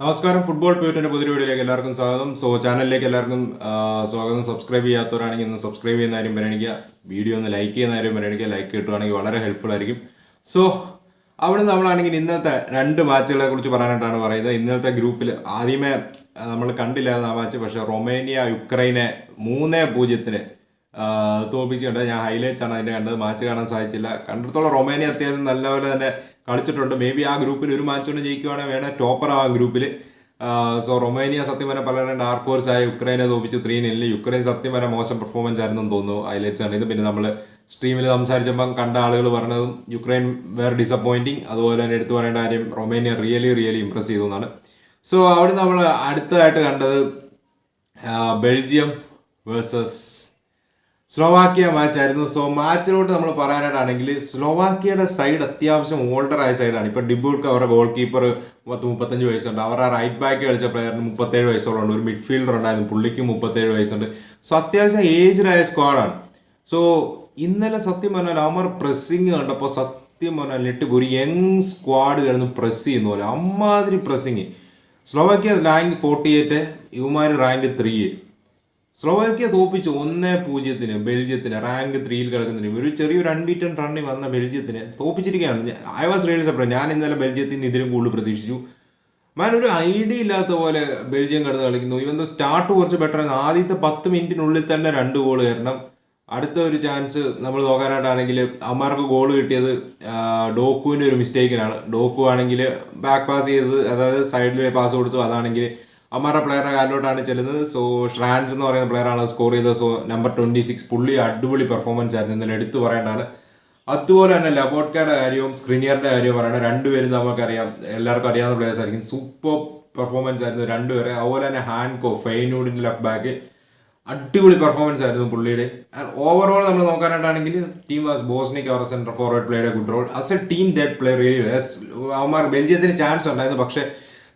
നമസ്കാരം. ഫുട്ബോൾ പ്യൂറ്റിന്റെ പുതിയ വീഡിയോയിലേക്ക് എല്ലാവർക്കും സ്വാഗതം. സോ ചാനലിലേക്ക് എല്ലാവർക്കും സ്വാഗതം. സബ്സ്ക്രൈബ് ചെയ്യാത്തവരാണെങ്കിൽ ഒന്ന് സബ്സ്ക്രൈബ് ചെയ്യുന്ന കാര്യം പരിഗണിക്കുക. വീഡിയോ ഒന്ന് ലൈക്ക് ചെയ്യുന്ന കാര്യം പരിഗണിക്കുക. ലൈക്ക് കിട്ടുവാണെങ്കിൽ വളരെ ഹെൽപ്ഫുൾ ആയിരിക്കും. സോ അവിടെ നമ്മളാണെങ്കിൽ ഇന്നത്തെ രണ്ട് മാച്ചുകളെ കുറിച്ച് പറയാനായിട്ടാണ് പറയുന്നത്. ഇന്നത്തെ ഗ്രൂപ്പിൽ ആദ്യമേ നമ്മൾ കണ്ടില്ലായിരുന്നു ആ മാച്ച്. പക്ഷേ റൊമേനിയ യുക്രൈനെ മൂന്നേ പൂജ്യത്തിന് തോൽപ്പിച്ചുകൊണ്ട് ഞാൻ ഹൈലൈറ്റ്സ് ആണ് അതിന്റെ കണ്ടത്. മാച്ച് കാണാൻ സാധിച്ചില്ല. കണ്ടിടത്തോളം റൊമേനിയ അത്യാവശ്യം നല്ലപോലെ തന്നെ കളിച്ചിട്ടുണ്ട്. മേ ബി ആ ഗ്രൂപ്പിൽ ഒരു മാച്ച് കൊണ്ട് ജയിക്കുവാണെങ്കിൽ വേണേൽ ടോപ്പർ ആ ഗ്രൂപ്പിൽ സോ റൊമേനിയ സത്യം പറഞ്ഞാൽ ഡാർക്ക് ഹോഴ്സ് ആയി യുക്രൈനെ തോപ്പിച്ച് ത്രീ നെല്ലിൽ യുക്രൈൻ സത്യം മോശം പെർഫോമൻസ് ആയിരുന്നു തോന്നുന്നു ഹൈലൈറ്റ്സ് ആണ്. ഇത് പിന്നെ നമ്മൾ സ്ട്രീമിൽ സംസാരിച്ചപ്പം കണ്ട ആളുകൾ പറഞ്ഞതും യുക്രൈൻ വേറെ ഡിസപ്പോയിന്റിങ് അതുപോലെ തന്നെ എടുത്തു പറയേണ്ട കാര്യം റൊമേനിയ റിയലി റിയലി ഇമ്പ്രസ് ചെയ്തു എന്നാണ്. സോ അവിടെ നമ്മൾ അടുത്തതായിട്ട് കണ്ടത് ബെൽജിയം വേഴ്സസ് സ്ലോവാക്കിയ മാച്ച് ആയിരുന്നു. സോ മാച്ചിലോട്ട് നമ്മൾ പറയാനായിട്ടാണെങ്കിൽ സ്ലോവാക്കിയയുടെ സൈഡ് അത്യാവശ്യം ഓൾഡർ ആയ സൈഡാണ് ഇപ്പൊ ഡിബൂൾക്ക് അവരുടെ ഗോൾ കീപ്പർ പത്ത് മുപ്പത്തഞ്ച് വയസ്സുണ്ട്. അവരുടെ റൈറ്റ് ബാക്ക് കളിച്ച പ്ലെയറിന് മുപ്പത്തേഴ് വയസ്സോളം ഉണ്ട് ഒരു മിഡ്ഫീൽഡർ ഉണ്ടായിരുന്നു. പുള്ളിക്ക് മുപ്പത്തേഴ് വയസ്സുണ്ട്. സോ അത്യാവശ്യം ഏജ്ഡായ സ്ക്വാഡാണ് സോ ഇന്നലെ സത്യം പറഞ്ഞാൽ അമർ പ്രസ്സിങ് കണ്ടപ്പോൾ സത്യം പറഞ്ഞാൽ നെട്ട് ഒരു യങ് സ്ക്വാഡ് കിടന്ന് പ്രസ് ചെയ്യുന്ന പോലെ. അമ്മാതിരി pressing Slovakia rank forty eight ഇവന്മാർ റാങ്ക് ത്രീ സ്ലോവാക്യ തോപ്പിച്ച് ഒന്നേ പൂജ്യത്തിന് ബെൽജിയത്തിന് റാങ്ക് ത്രീയിൽ കിടക്കുന്നതിന് ഒരു ചെറിയൊരു അൺബീറ്റൻ റണ്ണിൽ വന്ന ബെൽജിയത്തിന് തോപ്പിച്ചിരിക്കുകയാണ്. ഐ വാസ് റിയലി സർപ്രൈസ് ഞാൻ ഇന്നലെ ബെൽജിയത്തിൽ നിന്ന് ഇതിലും കൂടുതൽ പ്രതീക്ഷിച്ചു. മാൻ ഒരു ഐഡിയ ഇല്ലാത്ത പോലെ ബെൽജിയം കിടന്ന് കളിക്കുന്നു. ഇവൻ സ്റ്റാർട്ട് കുറച്ച് ബെറ്റർ ആണ്. ആദ്യത്തെ പത്ത് മിനിറ്റിനുള്ളിൽ തന്നെ രണ്ട് ഗോൾ കയറണം അടുത്ത ഒരു ചാൻസ് നമ്മൾ നോക്കാനായിട്ടാണെങ്കിൽ അമ്മാർക്ക് ഗോൾ കിട്ടിയത് ഡോക്കുവിന്റെ ഒരു മിസ്റ്റേക്കിനാണ് ഡോക്കു ആണെങ്കിൽ ബാക്ക് പാസ് ചെയ്തത് അതായത് സൈഡിൽ പാസ് കൊടുത്തു. അതാണെങ്കിൽ അമ്മാരുടെ പ്ലെയറിന്റെ കാലിലോട്ടാണ് ചെല്ലുന്നത്. സോ ഷ്രാൻസ് എന്ന് പറയുന്ന പ്ലെയറാണ് സ്കോർ ചെയ്തത്. സോ നമ്പർ ട്വന്റി സിക്സ് പുള്ളി അടിപൊളി പെർഫോമൻസ് ആയിരുന്നു. ഇന്നലെ എടുത്തു പറയേണ്ടതാണ്. അതുപോലെ തന്നെ ലബോട്ട്കയുടെ കാര്യവും സ്ക്രീനിയറിന്റെ കാര്യവും പറയണം രണ്ടുപേരും നമുക്കറിയാം. എല്ലാവർക്കും അറിയാവുന്ന പ്ലേയേഴ്സ് ആയിരിക്കും. സൂപ്പർ പെർഫോമൻസ് ആയിരുന്നു രണ്ടുപേരെ. അതുപോലെ തന്നെ ഹാൻകോ ഫെയ്നൂഡിന്റെ ലെഫ്റ്റ് ബാക്ക് അടിപൊളി പെർഫോമൻസ് ആയിരുന്നു പുള്ളിയുടെ. ഓവറോൾ നമ്മൾ നോക്കാനായിട്ടാണെങ്കിൽ ടീം വാസ് ബോസ്നിക് അവർ centre forward പ്ലേയുടെ good role as a team that play really അവന്മാർ ബെൽജിയത്തിന് ചാൻസ് ഉണ്ടായിരുന്നു. പക്ഷേ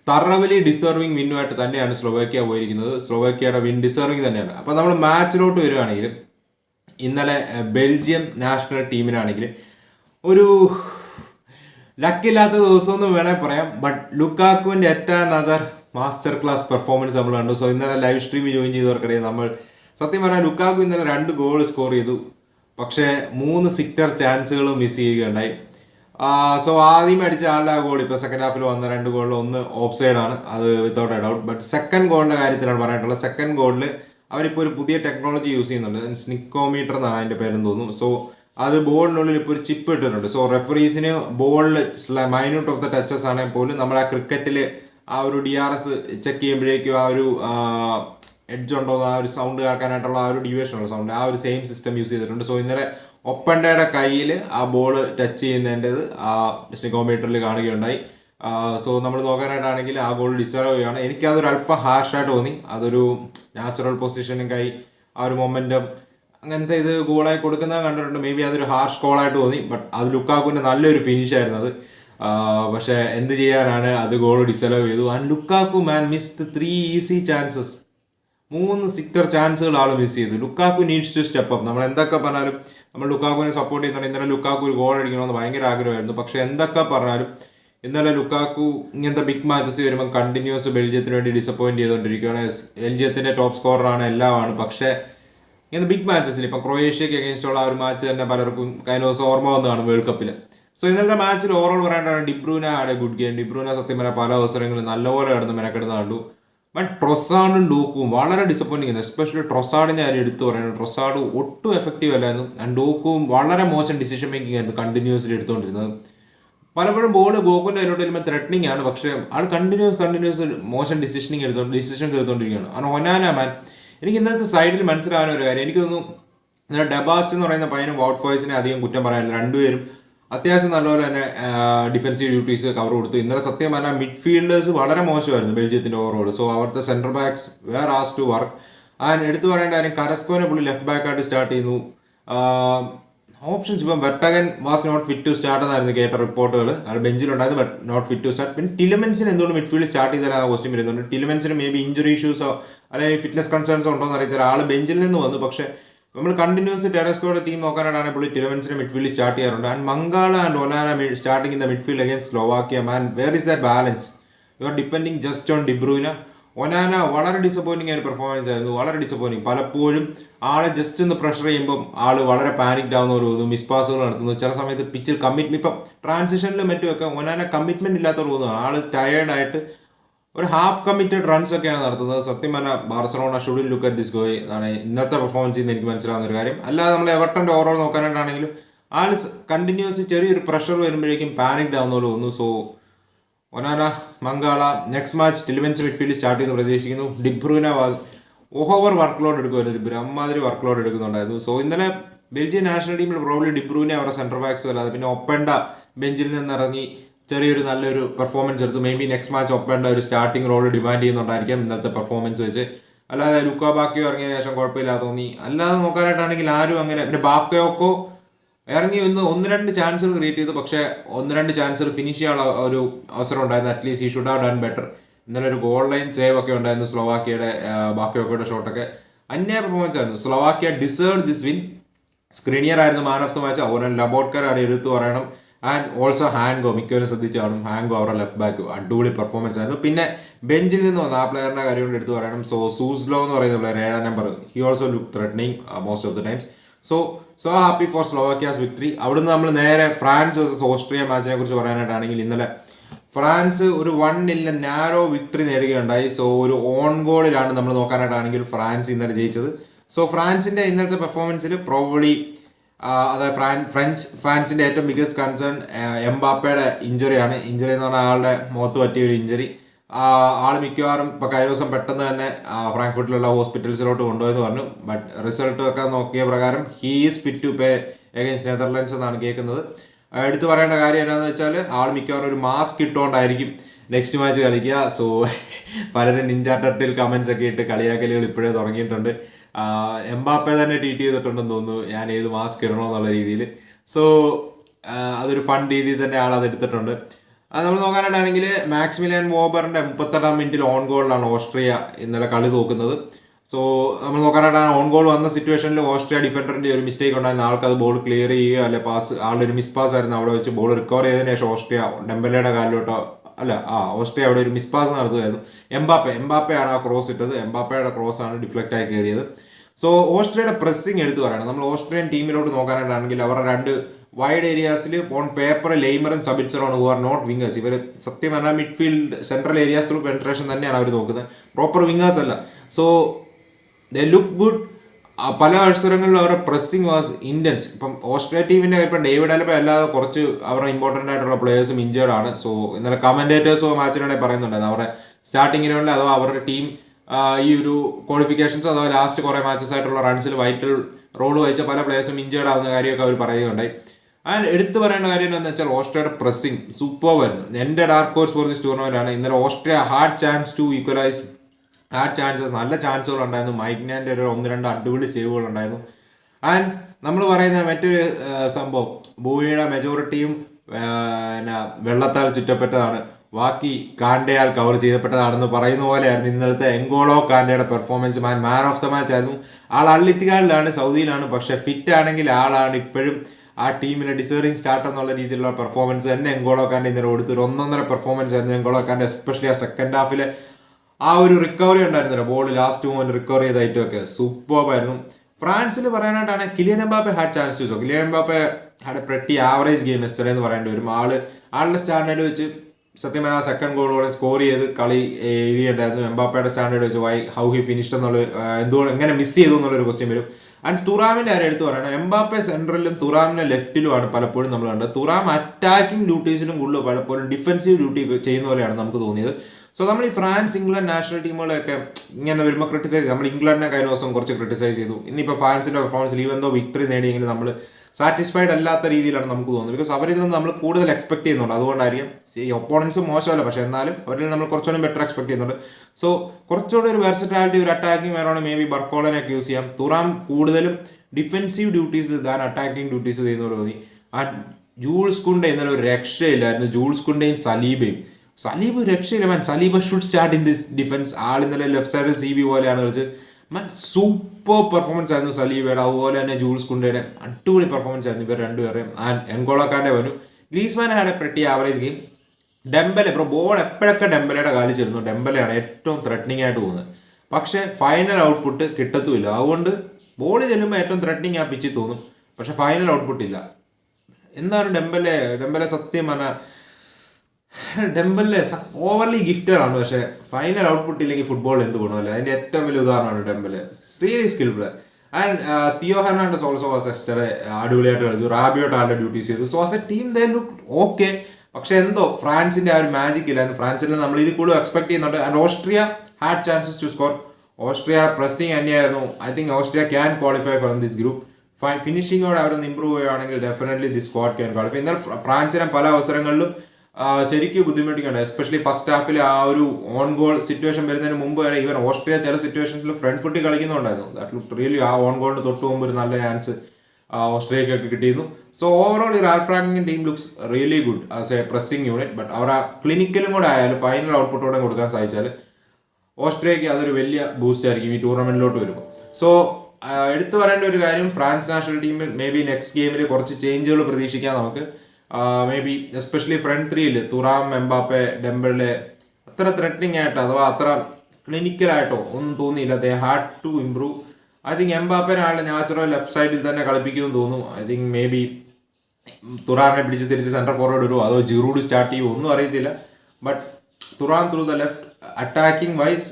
തറവലി ഡിസർവിങ് വിന്നുമായിട്ട് തന്നെയാണ് സ്ലോവാക്യ പോയിരിക്കുന്നത്. സ്ലോവാക്യയുടെ വിൻ ഡിസർവിങ് തന്നെയാണ്. അപ്പോൾ നമ്മൾ മാച്ചിലോട്ട് വരികയാണെങ്കിൽ ഇന്നലെ ബെൽജിയം നാഷണൽ ടീമിനാണെങ്കിൽ ഒരു ലക്കില്ലാത്ത ദിവസമൊന്നും വേണേൽ പറയാം. ബട്ട് ലുക്കാക്കുവിന്റെ ഏറ്റവും അതർ മാസ്റ്റർ ക്ലാസ് പെർഫോമൻസ് നമ്മൾ കണ്ടു. സോ ഇന്നലെ ലൈവ് സ്ട്രീം ജോയിൻ ചെയ്തവർക്കറിയാം നമ്മൾ. സത്യം പറഞ്ഞാൽ ലുക്കാക്കു ഇന്നലെ രണ്ട് ഗോൾ സ്കോർ ചെയ്തു. പക്ഷേ മൂന്ന് സിക്ടർ ചാൻസുകളും മിസ് ചെയ്യുകയുണ്ടായി. സോ ആദ്യം അടിച്ച ആളുടെ ആ ഗോൾ ഇപ്പോൾ സെക്കൻഡ് ഹാഫിൽ വന്ന രണ്ട് ഗോളിൽ ഒന്ന് ഓഫ് ആണ്. അത് without a doubt but second ഗോളിന്റെ കാര്യത്തിലാണ് പറഞ്ഞിട്ടുള്ളത് സെക്കൻഡ് ഗോളിൽ അവരിപ്പോൾ ഒരു പുതിയ ടെക്നോളജി യൂസ് ചെയ്യുന്നുണ്ട്. സ്നിക്കോമീറ്റർ എന്നാണ് അതിന്റെ പേരെന്ന് തോന്നുന്നു. സോ അത് ബോളിനുള്ളിൽ ഇപ്പോൾ ഒരു ചിപ്പ് ഇട്ടിട്ടുണ്ട്. സോ റെഫറീസിന് ബോളിൽ മൈന്യൂട്ട് ഓഫ് ദ ടച്ചസ് ആണെങ്കിൽ പോലും നമ്മൾ ആ ക്രിക്കറ്റിൽ ആ ഒരു ഡി ആർ എസ് ചെക്ക് ചെയ്യുമ്പോഴേക്കും ആ ഒരു എഡ്ജ് ഉണ്ടോ ആ ഒരു സൗണ്ട് കേൾക്കാനായിട്ടുള്ള ആ ഒരു ഡ്യൂവേഷൻ ഉള്ള സൗണ്ട് ആ ഒരു സെയിം സിസ്റ്റം യൂസ് ചെയ്തിട്ടുണ്ട്. സോ ഇന്നലെ ഒപ്പൻഡയുടെ കയ്യിൽ ആ ബോൾ ടച്ച് ചെയ്യുന്നതിന്റെത് ആ സ്നിക്കോമീറ്ററിൽ കാണുകയുണ്ടായി. സോ നമ്മൾ നോക്കാനായിട്ടാണെങ്കിൽ ആ ഗോൾ ഡിസേർവ് ചെയ്യുകയാണ്. എനിക്കതൊരു അല്പം ഹാർഷായിട്ട് തോന്നി. അതൊരു നാച്ചുറൽ പൊസിഷനും കൈ ആ ഒരു മൊമെന്റം അങ്ങനത്തെ ഇത് ഗോളായി കൊടുക്കുന്നത് കണ്ടിട്ടുണ്ട്. മേ ബി അതൊരു ഹാർഷ് കോളായിട്ട് തോന്നി ബട്ട് അത് ലുക്കാക്കുവിന്റെ നല്ലൊരു ഫിനിഷ് ആയിരുന്നു അത്. പക്ഷേ എന്ത് ചെയ്യാനാണ്? അത് ഗോൾ ഡിസലവ് ചെയ്തു. And Lukaku man miss three easy chances മൂന്ന് സിക്സർ ചാൻസുകൾ ആൾ മിസ് ചെയ്തു Lukaku needs to step up നമ്മൾ എന്തൊക്കെ പറഞ്ഞാലും നമ്മൾ ലുക്കാക്കുവിനെ സപ്പോർട്ട് ചെയ്യുന്നുണ്ട് ഇന്നലെ ലുക്കാക്കു ഒരു ഗോൾ അടിക്കണമെന്ന് ഭയങ്കര ആഗ്രഹമായിരുന്നു. പക്ഷെ എന്തൊക്കെ പറഞ്ഞാലും ഇന്നലെ ലുക്കാക്കു ഇങ്ങനത്തെ ബിഗ് മാച്ചസ് വരുമ്പോൾ കണ്ടിന്യൂസ് ബെൽജിയത്തിന് വേണ്ടി ഡിസപ്പോയിന്റ് ചെയ്തുകൊണ്ടിരിക്കുകയാണ്. ബെൽജിയത്തിന്റെ ടോപ്പ് സ്കോററാണ് എല്ലാമാണ്. പക്ഷേ ഇങ്ങനെ ബിഗ് മാച്ചസിൽ ഇപ്പം ക്രൊയേഷ്യക്ക് അഗേൻസ്റ്റ് ഉള്ള ആ ഒരു മാച്ച് തന്നെ പലർക്കും കഴിഞ്ഞ ദിവസം ഓർമ്മ വന്നതാണ് വേൾഡ് കപ്പിൽ സോ ഇന്നലത്തെ മാച്ചിൽ ഓവറോൾ പറയേണ്ടതാണ് ഡിബ്രൂന ആടെ ഗുഡ് ഗെയിം ഡിബ്രൂന സത്യം പറഞ്ഞാൽ പല അവസരങ്ങളിൽ നല്ലപോലെ കിടന്ന് മെനക്കെടുന്ന കണ്ടു ബട്ട് ട്രൊസാഡും ഡോക്കും വളരെ ഡിസപ്പോയിന്റിംഗ് ആണ് എസ്പെഷ്യലി ട്രൊസാഡിന്റെ കാര്യം എടുത്തു പറയുന്നത് ട്രൊസാഡ് ഒട്ടും എഫക്റ്റീവ് അല്ലായിരുന്നു. ആൻഡ് ഡോക്കും വളരെ മോശം ഡിസിഷൻ മേക്കിംഗ് ആയിരുന്നു കണ്ടിന്യൂസ്ലി എടുത്തുകൊണ്ടിരുന്നത്. പലപ്പോഴും ബോർഡ് ഗോകുലിന്റെ അതിലോട്ട് വരുമ്പോൾ ത്രെറ്റനിങ് ആണ്. പക്ഷേ ആൾ കണ്ടിന്യൂസ് കണ്ടിന്യൂസ് മോശം ഡിസിഷനിങ് എടുത്തോണ്ട് ഡിസിഷൻ എടുത്തുകൊണ്ടിരിക്കുകയാണ്. കാരണം ഒനാന മാൻ എനിക്ക് ഇന്നലത്തെ സൈഡിൽ മനസ്സിലാവുന്ന ഒരു കാര്യം. എനിക്ക് തോന്നുന്നു ഇന്നലെ എന്ന് പറയുന്ന പയ്യനും വൗട്ട് ഫോയ്സിനെ അധികം കുറ്റം പറയാനില്ല. രണ്ടുപേരും അത്യാവശ്യം നല്ലപോലെ തന്നെ ഡിഫൻസീവ് ഡ്യൂട്ടീസ് കവർ കൊടുത്തു. ഇന്നലെ സത്യം പറഞ്ഞാൽ മിഡ്ഫീൽഡേഴ്സ് വളരെ മോശമായിരുന്നു ബെൽജിയത്തിന്റെ ഓവറോൾ സോ അവിടുത്തെ centre backs were as to work and എടുത്തു പറയേണ്ട കാര്യം കരസ്കോനെ പുള്ളി ലെഫ്റ്റ് ബാക്ക് ആയിട്ട് സ്റ്റാർട്ട് ചെയ്യുന്നു. ഓപ്ഷൻസ് ഇപ്പം Vertonghen was not fit to start എന്നായിരുന്നു കേട്ട റിപ്പോർട്ടുകൾ അത് ബെഞ്ചിലുണ്ടായിരുന്നു but not fit to start പിന്നെ ടിലമെൻസിന് എന്തുകൊണ്ട് മിഡ്ഫീൽഡ് സ്റ്റാർട്ട് ചെയ്താൽ ആ ക്വസ്റ്റ്യൻ വരുന്നുണ്ട്. ടിലമെൻസിന് മേ ബി ഇഞ്ചുറി ഇഷ്യൂസോ അല്ലെങ്കിൽ ഫിറ്റ്നസ് കൺസേൺസോ ഉണ്ടോ എന്ന് അറിയത്തില്ല. ആൾ ബെഞ്ചിൽ നിന്ന് വന്നു. പക്ഷേ നമ്മൾ കണ്ടിന്യൂസ് ടെലസ്കോയുടെ ടീം നോക്കാനായിട്ടാണ് പുള്ളി ടിലവൻസിനെ മിഡ്ഫീൽഡ് സ്റ്റാർട്ട് ചെയ്യാറുണ്ട്. And Mangala and Onana starting in the midfield against Slovakia man where is the balance you are depending just on De Bruyne Onana വളരെ ഡിസപ്പോയിന്റിംഗ് ആയ പെർഫോമൻസ് ആയിരുന്നു. വളരെ ഡിസപ്പോയിന്റിംഗ് പലപ്പോഴും ആളെ ജസ്റ്റ് ഒന്ന് പ്രഷർ ചെയ്യുമ്പോൾ ആൾ വളരെ പാനിക്ഡ് ആവുന്ന ഒരു മിസ് പാസുകൾ നടത്തുന്നു. ചില സമയത്ത് പിച്ചിൽ കമ്മിറ്റ് ഇപ്പം ട്രാൻസിഷനിലും മറ്റുമൊക്കെ ഒനാന കമ്മിറ്റ്മെന്റ് ഇല്ലാത്ത തോന്നുന്നു ആൾ ടയേർഡ് ആയിട്ട് ഒരു ഹാഫ് കമ്മിറ്റഡ് റൺസ് ഒക്കെയാണ് നടത്തുന്നത്. സത്യം പറഞ്ഞാൽ Barcelona should look at this guy എന്നാണ് ഇന്നത്തെ പെർഫോമൻസ് നിന്ന് എനിക്ക് മനസ്സിലാവുന്ന ഒരു കാര്യം. അല്ലാതെ നമ്മൾ എവർട്ടന്റെ ഓവറോൾ നോക്കാനായിട്ടാണെങ്കിലും ആൾ കണ്ടിന്യൂസ് ചെറിയൊരു പ്രഷർ വരുമ്പോഴേക്കും പാനിക്ഡ് ആവുന്ന പോലെ തോന്നുന്നു so Onana Mangala next match Tielemans midfield start ചെയ്ത് പ്രതീക്ഷിക്കുന്നു. De Bruyne was over work load എടുക്കുമായിരുന്നു De Bruyne അമ്മാതിരി വർക്ക് ലോഡ് എടുക്കുന്നുണ്ടായിരുന്നു. സോ ഇന്നലെ ബെൽജിയം നാഷണൽ ടീമിൽ പ്രോബ്ലി ഡിബ്രൂനെ അവരുടെ സെന്റർ ബാക്സും അല്ലാതെ പിന്നെ ഒപ്പണ്ട ബെഞ്ചിൽ നിന്നിറങ്ങി ചെറിയൊരു നല്ലൊരു പെർഫോമൻസ് എടുത്തു. May be next match Openda ഒരു സ്റ്റാർട്ടിംഗ് റോൾ ഡിമാൻഡ് ചെയ്യുന്നുണ്ടായിരിക്കാം ഇന്നത്തെ പെർഫോമൻസ് വെച്ച്. അല്ലാതെ ലുക്ക ബാക്കിയോ ഇറങ്ങിയ ശേഷം കുഴപ്പമില്ലാതെ തോന്നി. അല്ലാതെ നോക്കാനായിട്ടാണെങ്കിൽ ആരും അങ്ങനെ പിന്നെ ബാക്കയോക്കോ ഇറങ്ങി ഒന്ന് ഒന്ന് രണ്ട് ചാൻസുകൾ ക്രിയേറ്റ് ചെയ്തു. പക്ഷേ ഒന്ന് രണ്ട് ചാൻസുകൾ ഫിനിഷ് ചെയ്യാനുള്ള ഒരു അവസരം ഉണ്ടായിരുന്നു. അറ്റ്ലീസ്റ്റ് ഈ ഷുഡ് ഹാവ് ഡൺ ബെറ്റർ ഇന്നലെ ഒരു ഗോൾ ലൈൻ സേവ് ഒക്കെ ഉണ്ടായിരുന്നു സ്ലോവാക്കിയയുടെ ബാക്കിയൊക്കെയുടെ ഷോട്ടൊക്കെ അന്യായ പെർഫോമൻസ് ആയിരുന്നു. Slovakia deserve this win Skriniar ആയിരുന്നു മാൻ ഓഫ് ദ മാച്ച് അവരെ ലബോട്ട്കർ അറിയ എടുത്തു പറയണം. ആൻഡ് ഓൾസോ ഹാൻഗോ മിക്കവരും ശ്രദ്ധിച്ചു കാണും. ഹാൻഗോ അവരുടെ ലെഫ്റ്റ് ബാക്ക് അടിപൊളി പെർഫോമൻസ് ആയിരുന്നു. പിന്നെ ബെഞ്ചിൽ നിന്ന് വന്ന ആ പ്ലെയറിന്റെ കാര്യം കൊണ്ട് എടുത്തു പറയണം. സോ സൂസ്ലോ എന്ന് പറയുന്ന പ്ലെയർ ഏഴാം number he also look threatening most of the times so so happy for Slovakia's victory അവിടുന്ന് നമ്മൾ നേരെ ഫ്രാൻസ് വേഴ്സസ് ഓസ്ട്രിയ മാച്ചിനെ കുറിച്ച് പറയാനായിട്ടാണെങ്കിൽ ഇന്നലെ ഫ്രാൻസ് ഒരു വൺ ഇല്ല നാരോ വിക്ടറി നേടുകയുണ്ടായി. സോ ഒരു ഓൺ ഗോളിലാണ് നമ്മൾ നോക്കാനായിട്ടാണെങ്കിൽ ഫ്രാൻസ് ഇന്നലെ ജയിച്ചത്. സോ ഫ്രാൻസിന്റെ ഇന്നലത്തെ പെർഫോമൻസിൽ പ്രോബബ്ലി അതായത് ഫ്രാൻ ഫ്രഞ്ച് ഫാൻസിന്റെ ഏറ്റവും ബിഗ്ഗസ്റ്റ് കൺസേൺ എംബാപ്പയുടെ ഇഞ്ചുറിയാണ്. ഇഞ്ചുറി എന്ന് പറഞ്ഞാൽ ആളുടെ മുഖത്ത് പറ്റിയ ഒരു ഇഞ്ചുറി. ആൾ മിക്കവാറും ഇപ്പോൾ കഴിഞ്ഞ ദിവസം പെട്ടെന്ന് തന്നെ ഫ്രാങ്ക്ഫർട്ടിലുള്ള ഹോസ്പിറ്റൽസിലോട്ട് കൊണ്ടുപോയെന്ന് പറഞ്ഞു. ബട്ട് റിസൾട്ട് ഒക്കെ നോക്കിയ പ്രകാരം he is fit to play against Netherlands എന്നാണ് കേൾക്കുന്നത്. എടുത്തു പറയേണ്ട കാര്യം എന്താണെന്ന് വെച്ചാൽ ആൾ മിക്കവാറും ഒരു മാസ്ക് ഇട്ടുകൊണ്ടായിരിക്കും നെക്സ്റ്റ് മാച്ച് കളിക്കുക. സോ പലരും നിഞ്ചാട്ടത്തിൽ കമൻസ് ഒക്കെ ഇട്ട് കളിയാക്കലുകൾ ഇപ്പോഴേ തുടങ്ങിയിട്ടുണ്ട്. എംബാപ്പെ തന്നെ ട്വീറ്റ് ചെയ്തിട്ടുണ്ടെന്ന് തോന്നുന്നു ഞാൻ ഏത് മാസ്ക് ഇടണോ എന്നുള്ള രീതിയിൽ. സോ അതൊരു ഫൺ രീതിയിൽ തന്നെ ആൾ അത് എടുത്തിട്ടുണ്ട്. അത് നമ്മൾ നോക്കാനായിട്ടാണെങ്കിൽ മാക്സിമിലിയൻ വോബറിന്റെ മുപ്പത്തെട്ടാം മിനിറ്റിൽ ഓൺ ഗോളിലാണ് ഓസ്ട്രിയ ഇന്നലെ കളി തോക്കുന്നത്. സോ നമ്മൾ നോക്കാനായിട്ടാണ് ഓൺ ഗോൾ വന്ന സിറ്റുവേഷനിൽ ഓസ്ട്രിയ ഡിഫൻഡറിന്റെ ഒരു മിസ്റ്റേക്ക് ഉണ്ടായിരുന്നു ആൾക്ക് അത് ബോൾ ക്ലിയർ ചെയ്യുക അല്ലെ പാസ് ആളുടെ ഒരു മിസ് പാസ് ആയിരുന്നു അവിടെ വെച്ച് ബോൾ റിക്കവർ ചെയ്തതിനു ശേഷം ഓസ്ട്രിയ ഡെമ്പലയുടെ കാലിലോട്ടോ അല്ല ആ ഓസ്ട്രിയ അവിടെ ഒരു മിസ് പാസ് നടത്തുമായിരുന്നു എംബാപ്പെ എംബാപ്പയാണ് ആ ക്രോസ് ഇട്ടത്. എംബാപ്പയുടെ ക്രോസ് ആണ് ഡിഫ്ലക്റ്റ് ആയി കയറിയത്. സോ ഓസ്ട്രിയയുടെ പ്രസ്സിങ് എടുത്തു പറയണം. നമ്മൾ ഓസ്ട്രിയൻ ടീമിലോട്ട് നോക്കാനായിട്ടാണെങ്കിൽ അവരുടെ രണ്ട് വൈഡ് ഏരിയാസിൽ ഓൺ പേപ്പർ ലെയ്മറും സബിച്ചറാണ് ഹു ആർ നോട്ട് വിങ്ങേഴ്സ് ഇവർ സത്യം പറഞ്ഞാൽ midfield central areas through penetration തന്നെയാണ് അവർ നോക്കുന്നത്. പ്രോപ്പർ വിങ്ങേഴ്സ് അല്ല. സോ ദ ലുക്ക് ഗുഡ് പല അവസരങ്ങളിലും അവരുടെ പ്രസ്സിങ് വാസ് ഇന്റൻസ് ഇപ്പം ഓസ്ട്രേലിയ ടീമിന്റെ ഇപ്പം ഡേവിഡ് അലബ അല്ലാതെ കുറച്ച് അവരുടെ ഇമ്പോർട്ടന്റ് ആയിട്ടുള്ള പ്ലേയേഴ്സും ഇഞ്ചേർഡ് ആണ്. സോ ഇന്നലെ കമന്റേറ്റേഴ്സോ മാച്ചിനിടെ പറയുന്നുണ്ടായിരുന്നു അവരുടെ സ്റ്റാർട്ടിംഗ് വേണ്ടി അഥവാ അവരുടെ ടീം ഈ ഒരു ക്വാളിഫിക്കേഷൻസ് അഥവാ ലാസ്റ്റ് കുറെ മാച്ചസ് ആയിട്ടുള്ള റൺസിൽ വൈറ്റൽ റോൾ വഹിച്ച പല പ്ലേയേഴ്സും ഇഞ്ചേർഡ് ആകുന്ന കാര്യമൊക്കെ അവർ പറയുകയുണ്ടായി. ആൻഡ് എടുത്തു പറയേണ്ട കാര്യം എന്താണെന്ന് വെച്ചാൽ ഓസ്ട്രിയയുടെ പ്രസ്സിംഗ് സൂപ്പർ വരുന്നു എന്റെ dark horse for this tournament ആണ്. ഇന്നലെ Australia had chance to equalise had chances നല്ല ചാൻസുകൾ ഉണ്ടായിരുന്നു മൈഗ്നാന്റെ ഒരു ഒന്ന് രണ്ട് അടിപൊളി സേവുകൾ ഉണ്ടായിരുന്നു ആൻഡ് നമ്മൾ പറയുന്ന മറ്റൊരു സംഭവം. ഭൂമിയുടെ മെജോറിറ്റിയും പിന്നെ വെള്ളത്താൽ ചുറ്റപ്പെട്ടതാണ്. ബാക്കി കാണ്ടയാൽ കവർ ചെയ്യപ്പെട്ടതാണെന്ന് പറയുന്ന പോലെയായിരുന്നു ഇന്നലത്തെ N'Golo കാണ്ടയുടെ performance man man of the match ആയിരുന്നു. ആൾ അള്ളിത്തികാലിലാണ് സൗദിയിലാണ്. പക്ഷെ ഫിറ്റ് ആണെങ്കിൽ ആളാണ് ഇപ്പോഴും ആ ടീമിനെ ഡിസേർവിങ് സ്റ്റാർട്ട് എന്നുള്ള രീതിയിലുള്ള പെർഫോമൻസ് തന്നെ എങ്കോളോ കാന്റെ ഇന്നലെ കൊടുത്തു ഒരു ഒന്നൊന്നര പെർഫോമൻസ് ആയിരുന്നു എങ്കോളോ കാന്റെ എസ്പെഷ്യലി ആ സെക്കൻഡ് ഹാഫിലെ ആ ഒരു റിക്കവറി ഉണ്ടായിരുന്നല്ലോ. ബോൾ ലാസ്റ്റ് മൂവ് റിക്കവർ ചെയ്തായിട്ടൊക്കെ ഒക്കെ. സൂപ്പർബായിരുന്നു ഫ്രാൻസിൽ പറയാനായിട്ടാണ് കിലിയൻ എംബാപ്പെ ഹാഡ് ചാൻസ് ചോദിച്ചോ Kylian Mbappe had a average game ester എന്ന് പറയേണ്ടി വരും. ആൾ ആളുടെ സ്റ്റാൻഡേർഡ് വെച്ച് സത്യം പറഞ്ഞാൽ സെക്കൻഡ് ഗോളോടെ സ്കോർ ചെയ്ത് കളി എഴുതിയുണ്ടായിരുന്നു എംബാപ്പയുടെ സ്റ്റാൻഡേർഡ് വെച്ച് വൈ ഹൗ ഹി ഫിനിഷ്ഡ് എന്നുള്ള എന്തുകൊണ്ട് എങ്ങനെ മിസ് ചെയ്തു എന്നുള്ളൊരു ക്വസ്റ്റ്യൻ വരും. ആൻഡ് തുറാമിന്റെ കാര്യം എടുത്ത് പറയണം. എംബാപ്പെ സെൻട്രലിലും തുറാമിനെ ലെഫ്റ്റിലുമാണ് പലപ്പോഴും നമ്മൾ കണ്ടത്. തുറാം അറ്റാക്കിംഗ് ഡ്യൂട്ടീസിലും കൂടുതൽ പലപ്പോഴും ഡിഫൻസീവ് ഡ്യൂട്ടി ചെയ്യുന്ന പോലെയാണ് നമുക്ക് തോന്നിയത്. സോ നമ്മൾ ഈ ഫ്രാൻസ് ഇംഗ്ലണ്ട് നാഷണൽ ടീമുകളെയൊക്കെ ഇങ്ങനെ വരുമ്പോൾ ക്രിട്ടിസൈസ് നമ്മൾ ഇംഗ്ലണ്ടിനെ കഴിഞ്ഞ ദിവസം കുറച്ച് ക്രിട്ടിസൈസ് ചെയ്തു. ഇന്നിപ്പോൾ ഫ്രാൻസിന്റെ പെർഫോമൻസ് ലീവ് എന്തോ വിക്ടറി നേടിയെങ്കിലും നമ്മൾ സാറ്റിസ്ഫൈഡ് അല്ലാത്ത രീതിയിലാണ് നമുക്ക് തോന്നുന്നത്. ബിക്കോസ് അവരിൽ നിന്ന് നമ്മൾ കൂടുതൽ എക്സ്പെക്ട് ചെയ്യുന്നുണ്ട്. അതുകൊണ്ടായിരിക്കും ഈ ഒപ്പോണൻസ് മോശമല്ല. പക്ഷെ എന്നാലും അവരിൽ നമ്മൾ കുറച്ചുകൂടി ബെറ്റർ എക്സ്പെക്ട് ചെയ്യുന്നുണ്ട്. സോ കുറച്ചുകൂടി ഒരു വെർസറ്റാലിറ്റി ഒരു അറ്റാക്കിംഗ് വേണമെങ്കിൽ മേ ബി ബർക്കോളനൊക്കെ യൂസ് ചെയ്യാം. തുറാം കൂടുതലും defensive duties than attacking duties ചെയ്യുന്നവർ തോന്നി. ആ ജൂൾസ് കുണ്ട ഇന്നലെ ഒരു രക്ഷയില്ലായിരുന്നു. ജൂൾസ് കുണ്ടയും സലീബയും. സലീബ് രക്ഷയില്ല. Man Saliba should start in this defence ആൾ ഇന്നലെ ലെഫ്റ്റ് സൈഡ് സി ബി പോലെയാണ് കളിച്ചത്. മാൻ സൂപ്പർ പെർഫോമൻസ് ആയിരുന്നു സലീബയുടെ അതുപോലെ തന്നെ ജൂൾസ് കുണ്ടയുടെ അടിപൊളി പെർഫോമൻസ് ആയിരുന്നു ഇവർ രണ്ടുപേരെയും എൻകോളക്കാന്റെ വന്നു Griezmann had a average game Dembele bro ball എപ്പോഴൊക്കെ ഡെമ്പലയുടെ കാലിൽ ചെല്ലുന്നു ഡെമ്പലയാണ് ഏറ്റവും ത്രെറ്റനിങ് ആയിട്ട് പോകുന്നത്. പക്ഷേ ഫൈനൽ ഔട്ട്പുട്ട് കിട്ടത്തുമില്ല. അതുകൊണ്ട് ബോൾ ചെല്ലുമ്പോൾ ഏറ്റവും ത്രെറ്റനിങ് ആ പിച്ചിൽ തോന്നും. പക്ഷെ ഫൈനൽ ഔട്ട്പുട്ട് ഇല്ല. എന്താണ് ഡെമ്പലെ ഡെമ്പലെ സത്യം പറഞ്ഞാൽ ഡെമ്പലെ ഓവർലി ഗിഫ്റ്റഡ് ആണ് പക്ഷേ ഫൈനൽ ഔട്ട്പുട്ട് ഇല്ലെങ്കിൽ ഫുട്ബോൾ എന്ത് ഗുണമല്ല അതിന്റെ ഏറ്റവും വലിയ ഉദാഹരണമാണ് Dembele really skill player and Theo Hernandez also was എസ്റ്ററെ അടിപൊളിയായിട്ട് കളിച്ചു. റാബിയോട്ട് ആളുടെ ഡ്യൂട്ടീസ് ചെയ്തു. So as a team the look okay പക്ഷേ എന്തോ ഫ്രാൻസിന്റെ ആ ഒരു മാജിക് ഇല്ല ഫ്രാൻസിൽ നമ്മൾ ഇതിൽ കൂടുതൽ എക്സ്പെക്ട് ചെയ്യുന്നുണ്ട്. And Austria had chances to score Austria pressing തന്നെയായിരുന്നു. I think Austria can qualify for this group ഫിനിഷിങ്ങോടെ അവരൊന്ന് ഇമ്പ്രൂവ് ചെയ്യുകയാണെങ്കിൽ definitely this squad can qualify എന്നാൽ ഫ്ര- ഫ്രാൻസിനെ പല അവസരങ്ങളിലും ശരിക്കും ബുദ്ധിമുട്ടിക്കുന്നുണ്ട് എസ്പെഷ്യലി ഫസ്റ്റ് ഹാഫിൽ ആ ഒരു ഓൺ ഗോൾ സിറ്റുവേഷൻ വരുന്നതിന് മുമ്പ് വരെ ഈവൻ ഓസ്ട്രേലിയ ചില സിറ്റുവേഷൻസിൽ ഫ്രണ്ട് ഫുട്ടി കളിക്കുന്നുണ്ടായിരുന്നു. ദാറ്റ് റിയലി ആ ഓൺ ഗോളിന് തൊട്ട് മുമ്പ് ഒരു നല്ല ചാൻസ് ഓസ്ട്രേലിയക്കൊക്കെ കിട്ടിയിരുന്നു. സോ ഓവറോൾ ഈ റാൽ team looks really good as a pressing unit but അവർ ആ ക്ലിനിക്കലും കൂടെ ആയാലും ഫൈനൽ ഔട്ട്പുട്ടോടെ കൊടുക്കാൻ സാധിച്ചാൽ ഓസ്ട്രേലിയക്ക് അതൊരു വലിയ ബൂസ്റ്റ് ആയിരിക്കും ഈ ടൂർണമെന്റിലോട്ട് വരുമ്പോൾ സോ എടുത്തു പറയേണ്ട ഒരു കാര്യം ഫ്രാൻസ് നാഷണൽ ടീമിൽ മേ ബി നെക്സ്റ്റ് ഗെയിമിൽ കുറച്ച് ചേഞ്ചുകൾ പ്രതീക്ഷിക്കാം നമുക്ക്. മേ ബി എസ്പെഷ്യലി ഫ്രണ്ട് ത്രീയിൽ തുറാം എംബാപ്പെ ഡെമ്പളിലെ അത്ര ത്രെറ്റനിങ് ആയിട്ടോ അഥവാ അത്ര ക്ലിനിക്കലായിട്ടോ ഒന്നും തോന്നിയില്ല. They had to improve I think എംബാപ്പനെ ആളുടെ നാച്ചുറൽ ലെഫ്റ്റ് സൈഡിൽ തന്നെ കളിപ്പിക്കുമെന്ന് തോന്നുന്നു. ഐ തിങ്ക് മേ ബി തുറാമിനെ പിടിച്ച് തിരിച്ച് സെന്റർ ഫോർവേഡ് വരുമോ അതോ ജിറൂഡ് സ്റ്റാർട്ട് ചെയ്യുമോ ഒന്നും അറിയത്തില്ല. But Thuram through the left attacking wise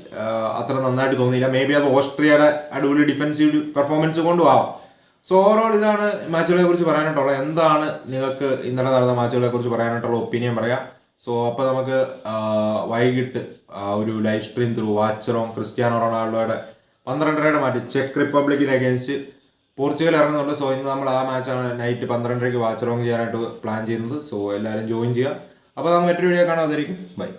അത്ര നന്നായിട്ട് തോന്നിയില്ല. മേ ബി അത് ഓസ്ട്രിയയുടെ അടിപൊളി ഡിഫൻസീവ് പെർഫോമൻസ് കൊണ്ടും ആവാം. സോ ഓവറോൾ ഇതാണ് മാച്ചുകളെ കുറിച്ച് പറയാനായിട്ടുള്ളത്. എന്താണ് നിങ്ങൾക്ക് ഇന്നലെ നടന്ന മാച്ചുകളെ കുറിച്ച് പറയാനായിട്ടുള്ള ഒപ്പീനിയൻ പറയാം. സോ അപ്പോൾ നമുക്ക് വൈകിട്ട് ഒരു ലൈവ് സ്ട്രീം ത്രൂ വാച്ചറോ ക്രിസ്ത്യാനോ റൊണാൾഡോയുടെ പന്ത്രണ്ടരയുടെ മാച്ച് ചെക്ക് റിപ്പബ്ലിക്കിന് അഗേൻസ്റ്റ് പോർച്ചുഗൽ ഇറങ്ങുന്നുണ്ട്. സോ ഇന്ന് നമ്മൾ ആ മാച്ചാണ് നൈറ്റ് പന്ത്രണ്ടരയ്ക്ക് വാച്ചറോങ് ചെയ്യാനായിട്ട് പ്ലാൻ ചെയ്യുന്നത്. സോ എല്ലാവരും ജോയിൻ ചെയ്യുക. അപ്പോൾ നമുക്ക് മറ്റൊരു വീഡിയോ കാണാം. അതായിരിക്കും ബൈ